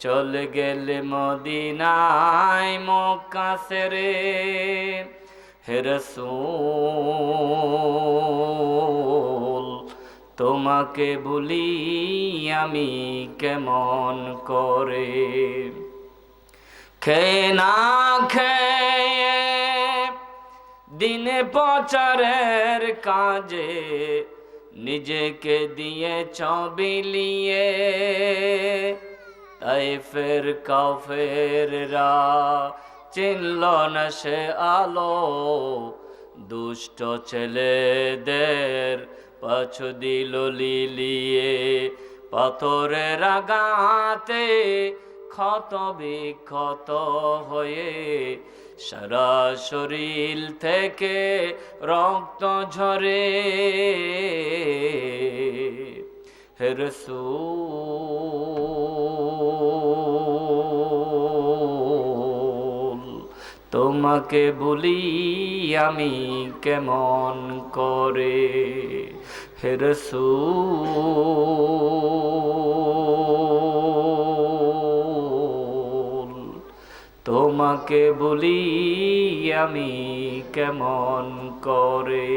চলে গেলে মদিনায় মক্কা সেরে হে রসূল, তোমাকে ভুলি আমি কেমন করে? খেয়ে না খেয়ে দিনে প্রচারের কাজে নিজেকে দিয়ে চবিলিয়ে তাই ফের কাফেররা চিনল না সে আলো। দুষ্ট ছেলেদের পাছু দিল লিলিয়ে। পাথরের আগাতে ক্ষত বিক্ষত হয়ে সারা শরীর থেকে রক্ত ঝরে। হেরসুল তোমাকে বলি আমি কেমন করে? হেরসু তোমাকে বলি আমি কেমন করে?